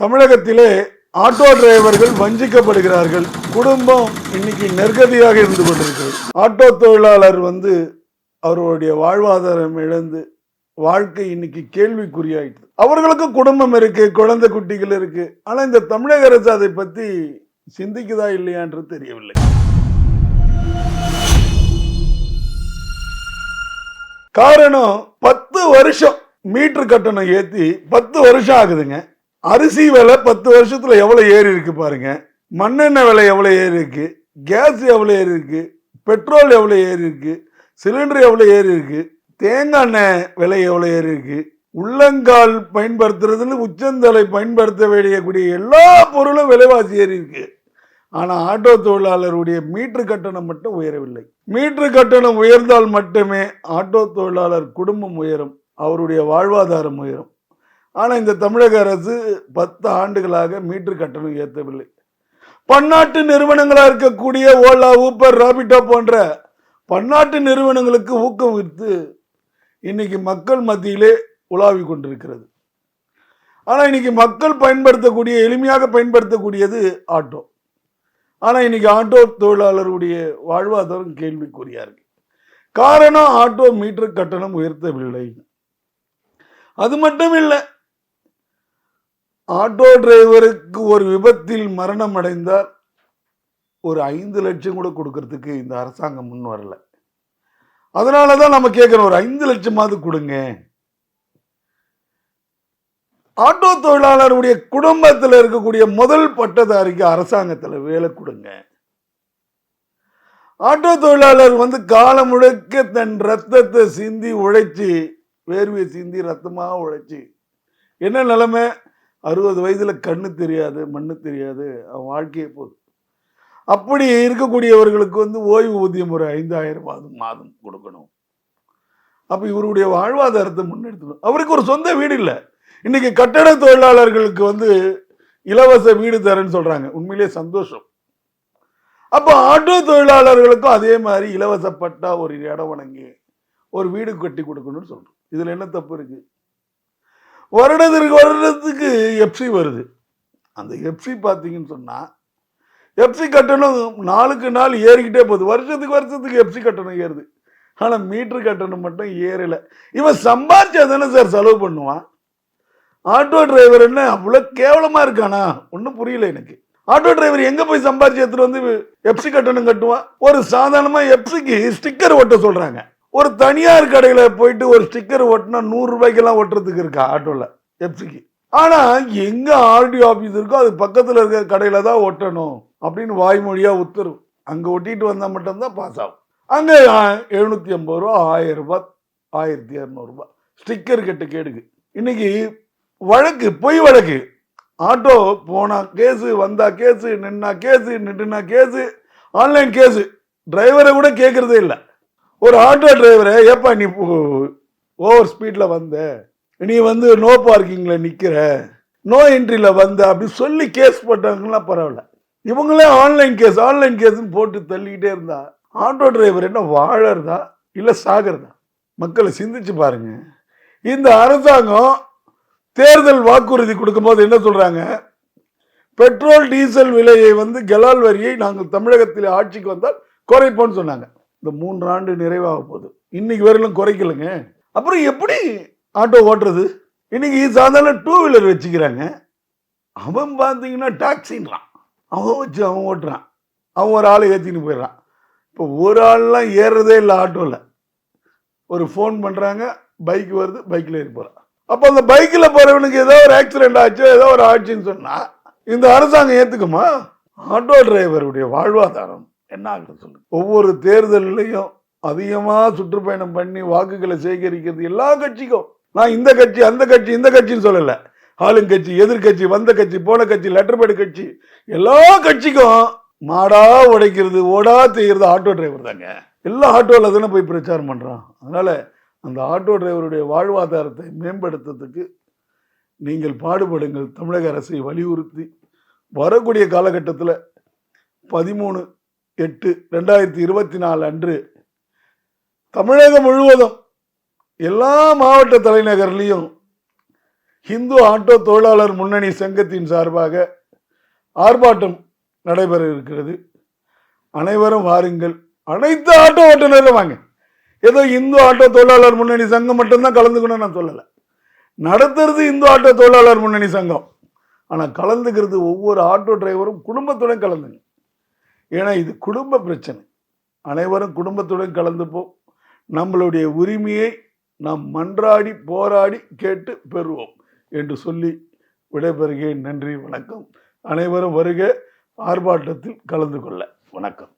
தமிழகத்திலே ஆட்டோ டிரைவர்கள் வஞ்சிக்கப்படுகிறார்கள். குடும்பம் இன்னைக்கு நெருக்கதியாக இருந்து கொண்டிருக்கிறது. ஆட்டோ தொழிலாளர் வந்து அவருடைய வாழ்வாதாரம் இழந்து வாழ்க்கை இன்னைக்கு கேள்விக்குறியாயிட்டு. அவர்களுக்கு குடும்பம் இருக்கு குழந்தை குட்டிகள் இருக்கு. ஆனா இந்த தமிழக அரசு அதை பத்தி சிந்திக்குதா இல்லையான்றது தெரியவில்லை. காரணம் பத்து வருஷம் மீட்டர் கட்டணம் ஏத்தி பத்து வருஷம் ஆகுதுங்க. அரிசி விலை பத்து வருஷத்துல எவ்வளவு ஏறி இருக்கு பாருங்க. மண்ணெண்ணெய் விலை எவ்வளவு ஏறி இருக்கு. கேஸ் எவ்வளவு ஏறி இருக்கு. பெட்ரோல் எவ்வளவு ஏறி இருக்கு. சிலிண்டர் எவ்வளவு ஏறி இருக்கு. தேங்காய் எண்ணெய் விலை எவ்வளவு ஏறி இருக்கு. உள்ளங்கால் பயன்படுத்துறதுல உச்சந்தலை பயன்படுத்த வேண்டியக்கூடிய எல்லா பொருளும் விலைவாசி ஏறி இருக்கு. ஆனா ஆட்டோ தொழிலாளருடைய மீட்டர் கட்டணம் மட்டும் உயரவில்லை. மீட்டர் கட்டணம் உயர்ந்தால் மட்டுமே ஆட்டோ தொழிலாளர் குடும்பம் உயரும். அவருடைய வாழ்வாதாரம் உயரும். ஆனால் இந்த தமிழக அரசு பத்து ஆண்டுகளாக மீட்டர் கட்டணம் ஏற்றவில்லை பன்னாட்டு நிறுவனங்களாக இருக்கக்கூடிய ஓலா ஊப்பர் ராபிட்டோ போன்ற பன்னாட்டு நிறுவனங்களுக்கு ஊக்கம் விற்று இன்னைக்கு மக்கள் மத்தியிலே உலாவி கொண்டிருக்கிறது. ஆனால் இன்னைக்கு மக்கள் பயன்படுத்தக்கூடிய எளிமையாக பயன்படுத்தக்கூடியது ஆட்டோ. ஆனால் இன்னைக்கு ஆட்டோ தொழிலாளருடைய வாழ்வாதாரம் கேள்விக்குறியா இருக்கு காரணம் ஆட்டோ மீட்டர் கட்டணம் உயர்த்தவில்லை. அது மட்டும் இல்லை ஆட்டோ டிரைவருக்கு ஒரு விபத்தில் மரணம் அடைந்தால் ஒரு ஐந்து லட்சம் கூட கொடுக்கறதுக்கு இந்த அரசாங்கம் முன் வரல. அதனால தான் நம்ம கேட்குறோம் ஒரு ஐந்து லட்சமாவது கொடுங்க. ஆட்டோ தொழிலாளருடைய குடும்பத்தில் இருக்கக்கூடிய முதல் பட்டதாரிக்கு அரசாங்கத்தில் வேலை கொடுங்க. ஆட்டோ தொழிலாளர் வந்து காலம் முழுக்க தன் ரத்தத்தை சிந்தி உழைச்சி வேர்வையை சிந்தி ரத்தமாக உழைச்சி என்ன நிலைமை? அறுபது வயதில் கண்ணு தெரியாது மண்ணு தெரியாது அவன் வாழ்க்கையே போகுது அப்படி இருக்கக்கூடியவர்களுக்கு வந்து ஓய்வூதியம் ஒரு ஐந்தாயிரம் மாதம் மாதம் கொடுக்கணும். அப்போ இவருடைய வாழ்வாதாரத்தை முன்னெடுத்துக்கணும். அவருக்கு ஒரு சொந்த வீடு இல்லை. இன்னைக்கு கட்டட தொழிலாளர்களுக்கு வந்து இலவச வீடு தரேன்னு சொல்கிறாங்க உண்மையிலேயே சந்தோஷம். அப்போ ஆட்டோ தொழிலாளர்களுக்கும் அதே மாதிரி இலவசப்பட்டா ஒரு இடம் வணங்கி ஒரு வீடு கட்டி கொடுக்கணும்னு சொல்கிறோம் இதில் என்ன தப்பு இருக்குது வருடத்திற்கு வருடத்துக்கு எஃப்சி வருது. அந்த எஃப்சி பார்த்தீங்கன்னு சொன்னால் எஃப்சி கட்டணம் நாளுக்கு நாள் ஏறிக்கிட்டே போகுது. வருஷத்துக்கு வருஷத்துக்கு எஃப்சி கட்டணம் ஏறுது. ஆனால் மீட்ரு கட்டணம் மட்டும் ஏறலை. இவன் சம்பாதிச்சா தானே சார் செலவு பண்ணுவான். ஆட்டோ டிரைவர் என்ன அவ்வளோ கேவலமாக இருக்கானா? ஒன்றும் புரியல எனக்கு. ஆட்டோ டிரைவர் எங்கே போய் சம்பாதிச்சு எடுத்துகிட்டு வந்து எஃப்சி கட்டணம் கட்டுவான்? ஒரு சாதாரணமாக எஃப்சிக்கு ஸ்டிக்கர் ஒட்ட சொல்கிறாங்க ஒரு தனியார் கடையில் போயிட்டு ஒரு ஸ்டிக்கர் ஒட்டினா நூறு ரூபாய்க்கெல்லாம் ஒட்டுறதுக்கு இருக்கா ஆட்டோவில் எப்சிக்கு ஆனால் எங்கே ஆர்டிஓ ஆஃபீஸ் இருக்கோ அது பக்கத்தில் இருக்கிற கடையில் தான் ஒட்டணும் அப்படின்னு வாய்மொழியாக உத்தரவு. அங்கே ஒட்டிட்டு வந்தால் மட்டும்தான் பாஸ் ஆகும். அங்கே எழுநூற்றி ஐம்பது ரூபா ஆயிரம் ரூபாய் ஆயிரத்தி இரநூறுபா ஸ்டிக்கர் கட்டு கேடுக்கு. இன்னைக்கு வழக்கு பொய் வழக்கு. ஆட்டோ போனா கேஸு வந்தா கேஸு நின்னா கேஸு நின்றுனா கேஸு ஆன்லைன் கேஸு டிரைவரை கூட கேட்குறதே இல்லை. ஒரு ஆட்டோ டிரைவரை ஏப்பா நீ ஓவர் ஸ்பீடில் வந்த? நீ வந்து நோ பார்க்கிங்கில் நிற்கிற நோ என்ட்ரியில் வந்த அப்படி சொல்லி கேஸ் போட்டாங்கன்னா பரவாயில்ல. இவங்களே ஆன்லைன் கேஸ் ஆன்லைன் கேஸ்ன்னு போட்டு தள்ளிக்கிட்டே இருந்தா ஆட்டோ டிரைவர் என்ன வாழறதா? இல்லை சாகிறதா? மக்களை சிந்திச்சு பாருங்க. இந்த அரசாங்கம் தேர்தல் வாக்குறுதி கொடுக்கும்போது என்ன சொல்கிறாங்க பெட்ரோல் டீசல் விலையை வந்து கெலால் வரியை நாங்கள் தமிழகத்தில் ஆட்சிக்கு வந்தால் குறைப்போம்னு சொன்னாங்க. இந்த மூன்று ஆண்டு நிறைவாக போகுது. இன்னைக்கு வரையிலும் குறைக்கலைங்க. அப்புறம் எப்படி ஆட்டோ ஓட்டுறது? இன்னைக்கு சாதாரண டூ வீலர் வச்சுக்கிறாங்க. அவன் பார்த்தீங்கன்னா டாக்ஸின்றான். அவன் வச்சு அவன் ஓட்டுறான். அவன் ஒரு ஆளை ஏற்றின்னு போயிடுறான். இப்போ ஒரு ஆள்லாம் ஏறுறதே இல்லை ஆட்டோவில் ஒரு ஃபோன் பண்ணுறாங்க பைக் வருது பைக்கில் ஏறி போகிறான் அப்போ அந்த பைக்கில் போகிறவனுக்கு ஏதோ ஒரு ஆக்சிடென்ட் ஆச்சு ஏதோ ஒரு ஆச்சுன்னு சொன்னால் இந்த அரசாங்கம் ஏற்றுக்குமா ஆட்டோ டிரைவருடைய வாழ்வாதாரம் என்ன ஆகுது சொல்லுங்க. ஒவ்வொரு தேர்தல்லையும் அதிகமாக சுற்றுப்பயணம் பண்ணி வாக்குகளை சேகரிக்கிறது எல்லா கட்சிக்கும். நான் இந்த கட்சி அந்த கட்சி இந்த கட்சின்னு சொல்லலை. ஆளுங்கட்சி எதிர்கட்சி வந்த கட்சி போன கட்சி லெட்டர் பேடு கட்சி எல்லா கட்சிக்கும் மாடா உடைக்கிறது ஓடா செய்கிறது ஆட்டோ டிரைவர் தாங்க. எல்லா ஆட்டோவில் தானே போய் பிரச்சாரம் பண்ணுறான் அதனால் அந்த ஆட்டோ டிரைவருடைய வாழ்வாதாரத்தை மேம்படுத்துறதுக்கு நீங்கள் பாடுபடுங்கள். தமிழக அரசை வலியுறுத்தி வரக்கூடிய காலகட்டத்தில் பதிமூணு எட்டு ரெண்டாயிரத்தி இருபத்தி நாலு அன்று தமிழகம் முழுவதும் எல்லா மாவட்ட தலைநகர்லேயும் இந்து ஆட்டோ தொழிலாளர் முன்னணி சங்கத்தின் சார்பாக ஆர்ப்பாட்டம் நடைபெற இருக்கிறது அனைவரும் வாருங்கள். அனைத்து ஆட்டோ ஓட்டுநர்களும் வாங்க. ஏதோ இந்து ஆட்டோ தொழிலாளர் முன்னணி சங்கம் மட்டும்தான் கலந்துக்கணும்னு நான் சொல்லலை. நடத்துறது இந்து ஆட்டோ தொழிலாளர் முன்னணி சங்கம். ஆனால் கலந்துக்கிறது ஒவ்வொரு ஆட்டோ டிரைவரும் குடும்பத்துடன் கலந்துங்க. ஏன்னா இது குடும்ப பிரச்சனை. அனைவரும் குடும்பத்துடன் கலந்துப்போம். நம்மளுடைய உரிமையை நாம் மன்றாடி போராடி கேட்டு பெறுவோம் என்று சொல்லி விடைபெறுகிறேன். நன்றி வணக்கம். அனைவரும் வருக. ஆர்ப்பாட்டத்தில் கலந்து கொள்ள. வணக்கம்.